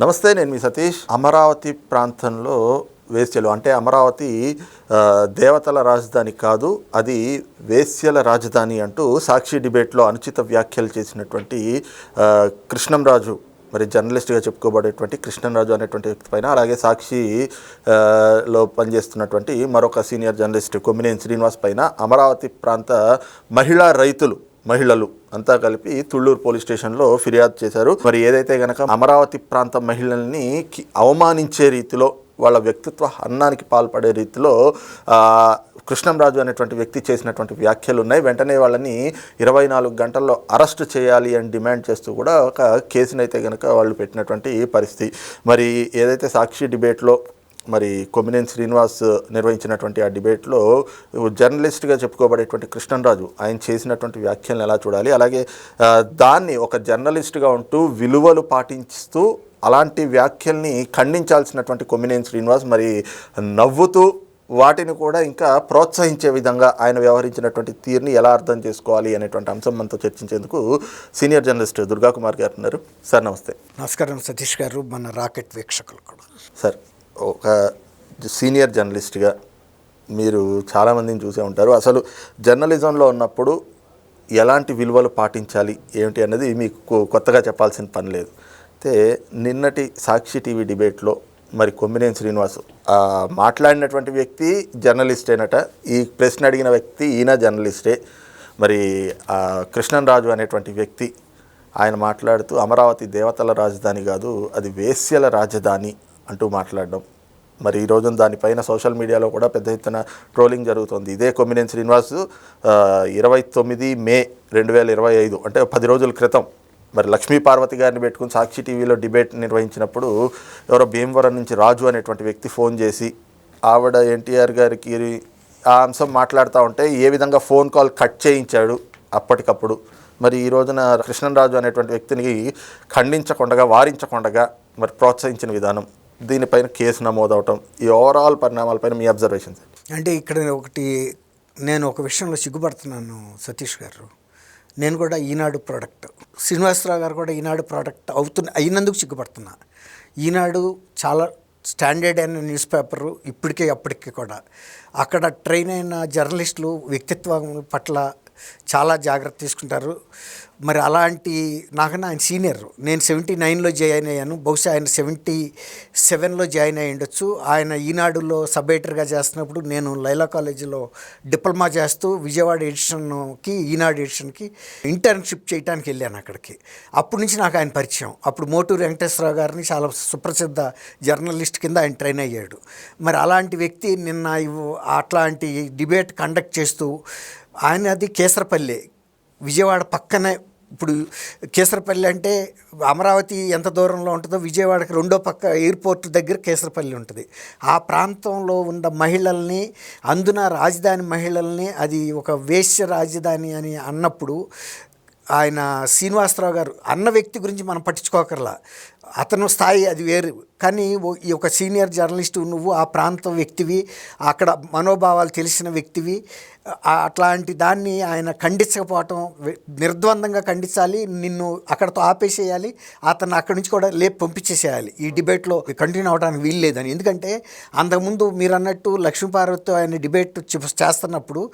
నమస్తే నేను మీ సతీష్. అమరావతి ప్రాంతంలో వేశ్యలు అంటే అమరావతి దేవతల రాజధాని కాదు అది వేశ్యల రాజధాని అంటూ సాక్షి డిబేట్లో అనుచిత వ్యాఖ్యలు చేసినటువంటి కృష్ణంరాజు మరి జర్నలిస్ట్గా చెప్పుకోబడేటువంటి కృష్ణంరాజు అనేటువంటి వ్యక్తి పైన అలాగే సాక్షి లో పనిచేస్తున్నటువంటి మరొక సీనియర్ జర్నలిస్ట్ కొమ్మినేని శ్రీనివాస్ పైన అమరావతి ప్రాంత మహిళా రైతులు మహిళలు అంతా కలిపి తుళ్ళూరు పోలీస్ స్టేషన్లో ఫిర్యాదు చేశారు. మరి ఏదైతే గనక అమరావతి ప్రాంత మహిళల్ని అవమానించే రీతిలో వాళ్ళ వ్యక్తిత్వ హన్నానికి పాల్పడే రీతిలో కృష్ణంరాజు అనేటువంటి వ్యక్తి చేసినటువంటి వ్యాఖ్యలు ఉన్నాయి. వెంటనే వాళ్ళని ఇరవై నాలుగు గంటల్లో అరెస్ట్ చేయాలి అని డిమాండ్ చేస్తూ కూడా ఒక కేసునైతే గనక వాళ్ళు పెట్టినటువంటి పరిస్థితి. మరి ఏదైతే సాక్షి డిబేట్లో మరి కొమ్మినేని శ్రీనివాస్ నిర్వహించినటువంటి ఆ డిబేట్లో జర్నలిస్ట్గా చెప్పుకోబడేటువంటి కృష్ణంరాజు ఆయన చేసినటువంటి వ్యాఖ్యలను ఎలా చూడాలి? అలాగే దాన్ని ఒక జర్నలిస్ట్గా ఉంటూ విలువలు పాటిస్తూ అలాంటి వ్యాఖ్యల్ని ఖండించాల్సినటువంటి కొమ్మినేని శ్రీనివాస్ మరి నవ్వుతూ వాటిని కూడా ఇంకా ప్రోత్సహించే విధంగా ఆయన వ్యవహరించినటువంటి తీరుని ఎలా అర్థం చేసుకోవాలి అనేటువంటి అంశం మనతో చర్చించేందుకు సీనియర్ జర్నలిస్ట్ దుర్గా కుమార్ గారు ఉన్నారు. సార్ నమస్తే. నమస్కారం సతీష్ గారు మన రాకెట్ వీక్షకులు కూడా. సార్ ఒక సీనియర్ జర్నలిస్ట్గా మీరు చాలామందిని చూసే ఉంటారు. అసలు జర్నలిజంలో ఉన్నప్పుడు ఎలాంటి విలువలు పాటించాలి? ఏమిటి అన్నది మీకు కొత్తగా చెప్పాల్సిన పని లేదు. అయితే నిన్నటి సాక్షి టీవీ డిబేట్లో మరి కొమ్మినేని శ్రీనివాస్ మాట్లాడినటువంటి వ్యక్తి జర్నలిస్టేనట ఈ ప్రశ్న అడిగిన వ్యక్తి ఈయన జర్నలిస్టే. మరి ఆ, రాజు అనేటువంటి వ్యక్తి ఆయన మాట్లాడుతూ అమరావతి దేవతల రాజధాని కాదు అది వేశ్యల రాజధాని. అంటూ మాట్లాడడం. మరి ఈ రోజున దానిపైన సోషల్ మీడియాలో కూడా పెద్ద ఎత్తున ట్రోలింగ్ జరుగుతుంది. ఇదే కొమ్మినేని శ్రీనివాస్ ఇరవై తొమ్మిది మే రెండు వేల ఇరవై ఐదు అంటే పది రోజుల క్రితం మరి లక్ష్మీ పార్వతి గారిని పెట్టుకుని సాక్షి టీవీలో డిబేట్ నిర్వహించినప్పుడు ఎవరో భీమవరం నుంచి రాజు అనేటువంటి వ్యక్తి ఫోన్ చేసి ఆవిడ ఎన్టీఆర్ గారికి ఆ అంశం మాట్లాడుతూ ఉంటే ఏ విధంగా ఫోన్ కాల్ కట్ చేయించాడు అప్పటికప్పుడు? మరి ఈ రోజున కృష్ణరాజు అనేటువంటి వ్యక్తిని ఖండించకుండగా వారించకుండగా మరి ప్రోత్సహించిన విధానం దీనిపైన కేసు నమోదు అవటం ఈ ఓవరాల్ పరిణామాలపైన మీ అబ్జర్వేషన్ అంటే ఇక్కడ ఒకటి నేను ఒక విషయంలో సిగ్గుపడుతున్నాను సతీష్ గారు. నేను కూడా ఈనాడు ప్రోడక్ట్ శ్రీనివాసరావు గారు కూడా ఈనాడు ప్రోడక్ట్ అవుతున్న అయినందుకు సిగ్గుపడుతున్నా. ఈనాడు చాలా స్టాండర్డ్ అయిన న్యూస్ పేపరు ఇప్పటికే అప్పటికి కూడా. అక్కడ ట్రైన్ అయిన జర్నలిస్టులు వ్యక్తిత్వం పట్ల చాలా జాగ్రత్త తీసుకుంటారు. మరి అలాంటి నాకన్నా ఆయన సీనియర్. నేను సెవెంటీ నైన్లో జాయిన్ అయ్యాను. బహుశా ఆయన సెవెంటీ సెవెన్లో జాయిన్ అయ్యి ఉండొచ్చు. ఆయన ఈనాడులో సబ్ ఎడిటర్గా చేస్తున్నప్పుడు నేను లైలా కాలేజీలో డిప్లొమా చేస్తూ విజయవాడ ఎడిషన్కి ఈనాడు ఎడిషన్కి ఇంటర్న్షిప్ చేయడానికి వెళ్ళాను అక్కడికి. అప్పటి నుంచి నాకు ఆయన పరిచయం. అప్పుడు మోటూరు వెంకటేశ్వరరావు గారిని చాలా సుప్రసిద్ధ జర్నలిస్ట్ కింద ఆయన ట్రైన్ అయ్యాడు. మరి అలాంటి వ్యక్తి నిన్న అట్లాంటి డిబేట్ కండక్ట్ చేస్తూ ఆయన అది కేసరపల్లి విజయవాడ పక్కనే ఇప్పుడు కేసరపల్లి అంటే అమరావతి ఎంత దూరంలో ఉంటుందో విజయవాడకి రెండో పక్క ఎయిర్పోర్ట్ దగ్గర కేసరపల్లి ఉంటుంది. ఆ ప్రాంతంలో ఉన్న మహిళల్ని అందున రాజధాని మహిళల్ని అది ఒక వేశ్య రాజధాని అని అన్నప్పుడు ఆయన శ్రీనివాసరావు గారు అన్న వ్యక్తి గురించి మనం పట్టించుకోకర్లా. అతను స్థాయి అది వేరు. కానీ ఈ ఒక సీనియర్ జర్నలిస్ట్ నువ్వు ఆ ప్రాంతం వ్యక్తివి అక్కడ మనోభావాలు తెలిసిన వ్యక్తివి అట్లాంటి దాన్ని ఆయన ఖండించకపోవటం నిర్ద్వందంగా ఖండించాలి నిన్ను అక్కడతో ఆపేసేయాలి అతను అక్కడి నుంచి కూడా లేపు పంపించేసేయాలి. ఈ డిబేట్లో కంటిన్యూ అవడానికి వీలు లేదని. ఎందుకంటే అంతకుముందు మీరు అన్నట్టు లక్ష్మీపార్వతితో ఆయన డిబేట్ చేస్తున్నప్పుడు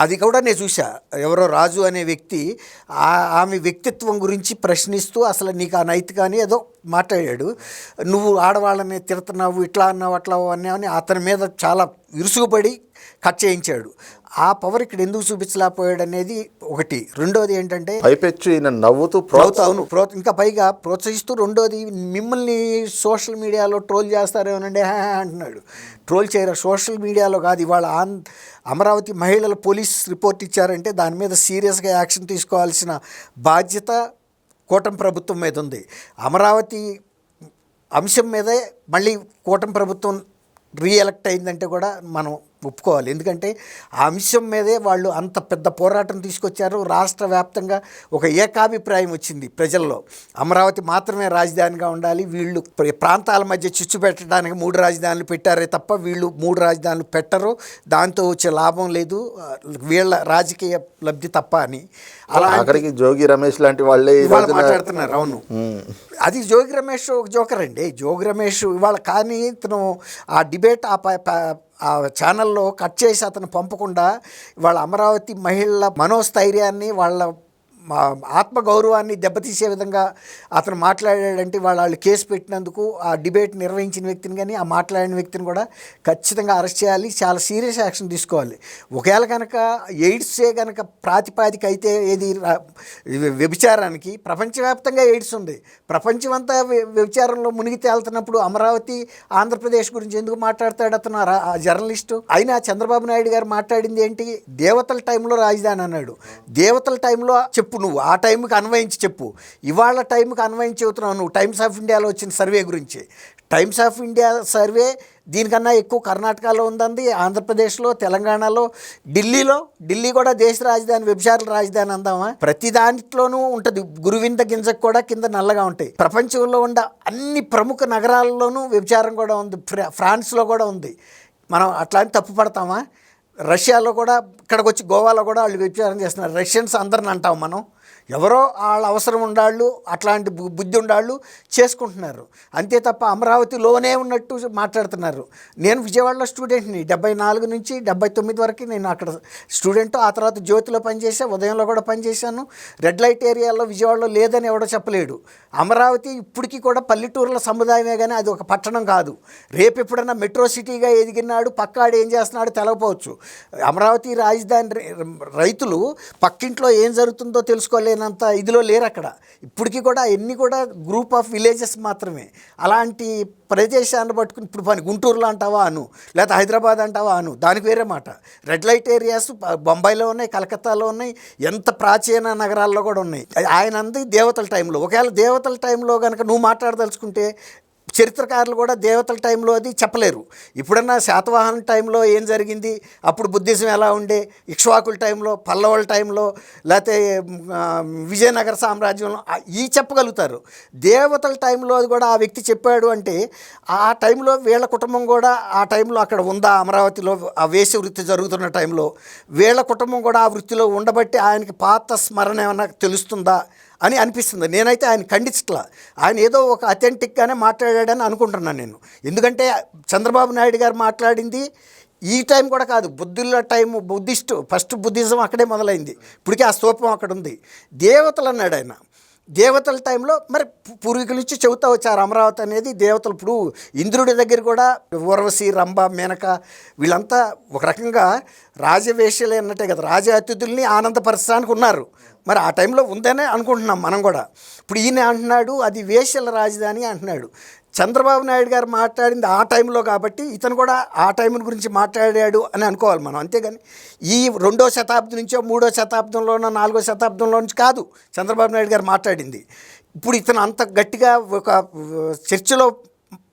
అది కూడా నేను చూసా ఎవరో రాజు అనే వ్యక్తి ఆ- ఆమె వ్యక్తిత్వం గురించి ప్రశ్నిస్తూ అసలు నీకు ఆ నైతికాన్ని ఏదో మాట్లాడాడు. నువ్వు ఆడవాళ్ళని తిడుతున్నావు ఇట్లా అన్నావు అట్లా అన్నావు అని అతని మీద చాలా విరుసుగుపడి కట్ చేయించాడు. ఆ పవర్ ఇక్కడ ఎందుకు చూపించలేకపోయాడు అనేది ఒకటి. రెండోది ఏంటంటే పైపెచ్చు ఈయన నవ్వుతూ అవును ప్రో ఇంకా పైగా ప్రోత్సహిస్తూ రెండోది మిమ్మల్ని సోషల్ మీడియాలో ట్రోల్ చేస్తారేమోనండి అంటున్నాడు. ట్రోల్ చేయరు? సోషల్ మీడియాలో కాదు ఇవాళ ఆన్ అమరావతి మహిళల పోలీస్ రిపోర్ట్ ఇచ్చారంటే దాని మీద సీరియస్గా యాక్షన్ తీసుకోవాల్సిన బాధ్యత కూటమి ప్రభుత్వం మీద ఉంది. అమరావతి అంశం మీదే మళ్ళీ కూటమి ప్రభుత్వం రీఎలక్ట్ అయిందంటే కూడా మనం ఒప్పుకోవాలి. ఎందుకంటే ఆ అంశం మీదే వాళ్ళు అంత పెద్ద పోరాటం తీసుకొచ్చారు. రాష్ట్ర వ్యాప్తంగా ఒక ఏకాభిప్రాయం వచ్చింది ప్రజల్లో. అమరావతి మాత్రమే రాజధానిగా ఉండాలి. వీళ్ళు ప్ర- ప్రాంతాల మధ్య చిచ్చు పెట్టడానికి మూడు రాజధానులు పెట్టారే తప్ప వీళ్ళు మూడు రాజధానులు పెట్టరు. దాంతో వచ్చే లాభం లేదు. వీళ్ళ రాజకీయ లబ్ధి తప్ప అని. అలా అక్కడికి జోగి రమేష్ లాంటి వాళ్ళే రోజున మాట్లాడుతున్నారు. అవును. అది జోగి రమేష్ ఒక జోకర్ అండి. జోగి రమేష్ ఇవాళ కానీ ఇతను ఆ డిబేట్ ఆ ఆ ఛానల్లో కట్ చేసి అతను పంపకుండా వాళ్ళ అమరావతి మహిళల మనోస్థైర్యాన్ని వాళ్ళ మా ఆత్మగౌరవాన్ని దెబ్బతీసే విధంగా అతను మాట్లాడాడంటే వాళ్ళు కేసు పెట్టినందుకు ఆ డిబేట్ నిర్వహించిన వ్యక్తిని కానీ ఆ మాట్లాడిన వ్యక్తిని కూడా ఖచ్చితంగా అరెస్ట్ చేయాలి. చాలా సీరియస్ యాక్షన్ తీసుకోవాలి. ఒకవేళ కనుక ఎయిడ్సే కనుక ప్రాతిపాదిక అయితే ఏది వ్యభిచారానికి ప్రపంచవ్యాప్తంగా ఎయిడ్స్ ఉంది. ప్రపంచం అంతా వ్యభిచారంలో మునిగి తేలుతున్నప్పుడు అమరావతి ఆంధ్రప్రదేశ్ గురించి ఎందుకు మాట్లాడతాడు అతను? ఆ ఆ జర్నలిస్టు. అయినా చంద్రబాబు నాయుడు గారు మాట్లాడింది ఏంటి? దేవతల టైంలో రాజధాని అన్నాడు. దేవతల టైంలో చెప్పు నువ్వు ఆ టైంకి అన్వయించి చెప్పు. ఇవాళ టైంకి అన్వయించి చెబుతున్నావు నువ్వు టైమ్స్ ఆఫ్ ఇండియాలో వచ్చిన సర్వే గురించి. టైమ్స్ ఆఫ్ ఇండియా సర్వే దీనికన్నా ఎక్కువ కర్ణాటకలో ఉందండి ఆంధ్రప్రదేశ్లో తెలంగాణలో ఢిల్లీలో. ఢిల్లీ కూడా దేశ రాజధాని వ్యభిచారుల రాజధాని అందామా? ప్రతి దాంట్లోనూ ఉంటుంది గురువింద గింజకు కూడా కింద నల్లగా ఉంటాయి. ప్రపంచంలో ఉన్న అన్ని ప్రముఖ నగరాల్లోనూ వ్యభిచారం కూడా ఉంది ఫ్రా- ఫ్రాన్స్లో కూడా ఉంది. మనం అట్లాంటి తప్పు పడతామా? రష్యాలో కూడా ఇక్కడికి వచ్చి గోవాలో కూడా వాళ్ళు వ్యభిచారం చేస్తున్నారు. రష్యన్స్ అందరిని అంటాం మనం. ఎవరో వాళ్ళ అవసరం ఉండాళ్ళు అట్లాంటి బు- బుద్ధి ఉండాళ్ళు చేసుకుంటున్నారు. అంతే తప్ప అమరావతిలోనే ఉన్నట్టు మాట్లాడుతున్నారు. నేను విజయవాడలో స్టూడెంట్ని. డెబ్బై నాలుగు నుంచి డెబ్బై తొమ్మిది వరకు నేను అక్కడ స్టూడెంట్ ఆ తర్వాత జ్యోతిలో పనిచేసా ఉదయంలో కూడా పనిచేశాను. రెడ్ లైట్ ఏరియాలో విజయవాడలో లేదని ఎవడో చెప్పలేడు. అమరావతి ఇప్పటికీ కూడా పల్లెటూరుల సముదాయమే కానీ అది ఒక పట్టణం కాదు. రేపు ఎప్పుడన్నా మెట్రో సిటీగా ఎదిగినాడు పక్కాడు ఏం చేస్తున్నాడు తెలవపోవచ్చు. అమరావతి రాజధాని రైతులు పక్కింట్లో ఏం జరుగుతుందో లేనంత ఇదిలో లేరు అక్కడ. ఇప్పటికీ కూడా ఎన్ని కూడా గ్రూప్ ఆఫ్ విలేజెస్ మాత్రమే. అలాంటి ప్రదేశాన్ని పట్టుకుని ఇప్పుడు పని గుంటూరులో అంటావా అను లేకపోతే హైదరాబాద్ అంటావా అను దానికి వేరే మాట. రెడ్ లైట్ ఏరియాస్ బొంబాయిలో ఉన్నాయి కలకత్తాలో ఉన్నాయి ఎంత ప్రాచీన నగరాల్లో కూడా ఉన్నాయి. ఆయన అంది దేవతల టైంలో ఒకవేళ దేవతల టైంలో కనుక నువ్వు మాట్లాడదలుచుకుంటే చరిత్రకారులు కూడా దేవతల టైంలో అది చెప్పలేరు. ఇప్పుడన్నా శాతవాహన టైంలో ఏం జరిగింది? అప్పుడు బుద్ధిజం ఎలా ఉండే? ఇక్ష్వాకుల టైంలో పల్లవుల టైంలో లేకపోతే విజయనగర సామ్రాజ్యంలో ఈ చెప్పగలుగుతారు. దేవతల టైంలో అది కూడా ఆ వ్యక్తి చెప్పాడు అంటే ఆ టైంలో వీళ్ళ కుటుంబం కూడా ఆ టైంలో అక్కడ ఉందా? అమరావతిలో ఆ వేసి వృత్తి జరుగుతున్న టైంలో వీళ్ళ కుటుంబం కూడా ఆ వృత్తిలో ఉండబట్టి ఆయనకి పాత స్మరణ ఏమైనా తెలుస్తుందా? అని అనిపిస్తుంది. నేనైతే ఆయన ఖండించట్లా ఆయన ఏదో ఒక అథెంటిక్గానే మాట్లాడాడని అనుకుంటున్నాను నేను. ఎందుకంటే చంద్రబాబు నాయుడు గారు మాట్లాడింది ఈ టైం కూడా కాదు బుద్ధుల టైం బుద్ధిస్టు ఫస్ట్ బుద్ధిజం అక్కడే మొదలైంది. ఇప్పటికే ఆ స్తూపం అక్కడ ఉంది దేవతలు అన్నాడు ఆయన. దేవతల టైంలో మరి పూర్వీకుల నుంచి చెబుతా వచ్చారు అమరావతి అనేది దేవతలు ఇప్పుడు ఇంద్రుడి దగ్గర కూడా ఊర్వశి రంభ మేనక వీళ్ళంతా ఒక రకంగా రాజవేషలే అన్నట్టే కదా. రాజ అతిథుల్ని ఆనందపరచడానికి ఉన్నారు. మరి ఆ టైంలో ఉందనే అనుకుంటున్నాం మనం కూడా. ఇప్పుడు ఈయన అంటున్నాడు అది వేషల రాజధాని అంటున్నాడు. చంద్రబాబు నాయుడు గారు మాట్లాడింది ఆ టైంలో కాబట్టి ఇతను కూడా ఆ టైం గురించి మాట్లాడాడు అని అనుకోవాలి మనం అంతేగాని ఈ రెండో శతాబ్దం నుంచో మూడో శతాబ్దంలోనో నాలుగో శతాబ్దంలో నుంచి కాదు చంద్రబాబు నాయుడు గారు మాట్లాడింది. ఇప్పుడు ఇతను అంత గట్టిగా ఒక చర్చలో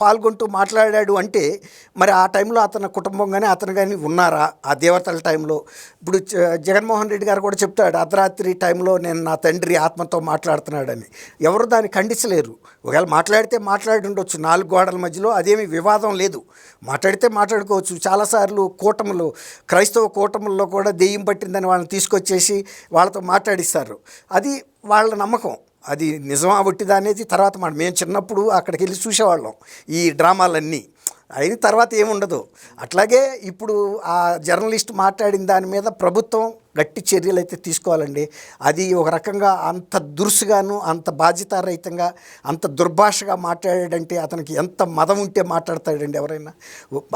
పాల్గొంటూ మాట్లాడాడు అంటే మరి ఆ టైంలో అతని కుటుంబం కానీ అతను కానీ ఉన్నారా? ఆ దేవతల టైంలో. ఇప్పుడు జ- జగన్మోహన్ రెడ్డి గారు కూడా చెప్తాడు అర్ధరాత్రి టైంలో నేను నా తండ్రి ఆత్మతో మాట్లాడుతున్నాడని. ఎవరు దాన్ని ఖండించలేరు ఒకవేళ మాట్లాడితే మాట్లాడి ఉండొచ్చు. నాలుగు గోడల మధ్యలో అదేమి వివాదం లేదు. మాట్లాడితే మాట్లాడుకోవచ్చు. చాలాసార్లు కూటములు క్రైస్తవ కూటముల్లో కూడా దెయ్యం పట్టిందని వాళ్ళని తీసుకొచ్చేసి వాళ్ళతో మాట్లాడిస్తారు. అది వాళ్ళ నమ్మకం. అది నిజమా ఒట్టిదా అనేది తర్వాత మా మేము చిన్నప్పుడు అక్కడికి వెళ్ళి చూసేవాళ్ళం ఈ డ్రామాలన్నీ. అయిన తర్వాత ఏముండదు. అట్లాగే ఇప్పుడు ఆ జర్నలిస్ట్ మాట్లాడిన దాని మీద ప్రభుత్వం గట్టి చర్యలు అయితే తీసుకోవాలండి. అది ఒక రకంగా అంత దురుసుగాను అంత బాధ్యతారహితంగా అంత దుర్భాషగా మాట్లాడాడంటే అతనికి ఎంత మదం ఉంటే మాట్లాడతాడండి ఎవరైనా.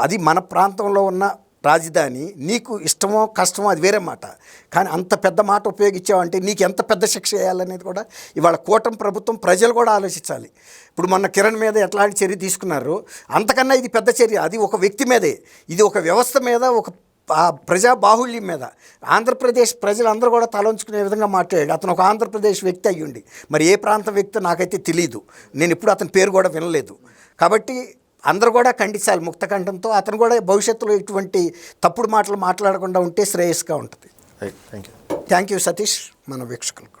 అది మన ప్రాంతంలో ఉన్న రాజధాని నీకు ఇష్టమో కష్టమో అది వేరే మాట. కానీ అంత పెద్ద మాట ఉపయోగించావంటే నీకు ఎంత పెద్ద శిక్ష వేయాలనేది కూడా ఇవాళ కూటమి ప్రభుత్వం ప్రజలు కూడా ఆలోచించాలి. ఇప్పుడు మొన్న కిరణ్ మీద ఎట్లాంటి చర్య తీసుకున్నారు అంతకన్నా ఇది పెద్ద చర్య. అది ఒక వ్యక్తి మీదే. ఇది ఒక వ్యవస్థ మీద ఒక ప్రజా బాహుళ్యం మీద. ఆంధ్రప్రదేశ్ ప్రజలందరూ కూడా తలంచుకునే విధంగా మాట్లాడాడు. అతను ఒక ఆంధ్రప్రదేశ్ వ్యక్తి అయ్యుండి. మరి ఏ ప్రాంత వ్యక్తి నాకైతే తెలియదు నేను ఇప్పుడు అతని పేరు కూడా వినలేదు. కాబట్టి అందరూ కూడా ఖండించాలి ముక్తకంఠంతో. అతను కూడా భవిష్యత్తులో ఇటువంటి తప్పుడు మాటలు మాట్లాడకుండా ఉంటే శ్రేయస్గా ఉంటుంది. Thank you thank you Satish మన వీక్షకులకు.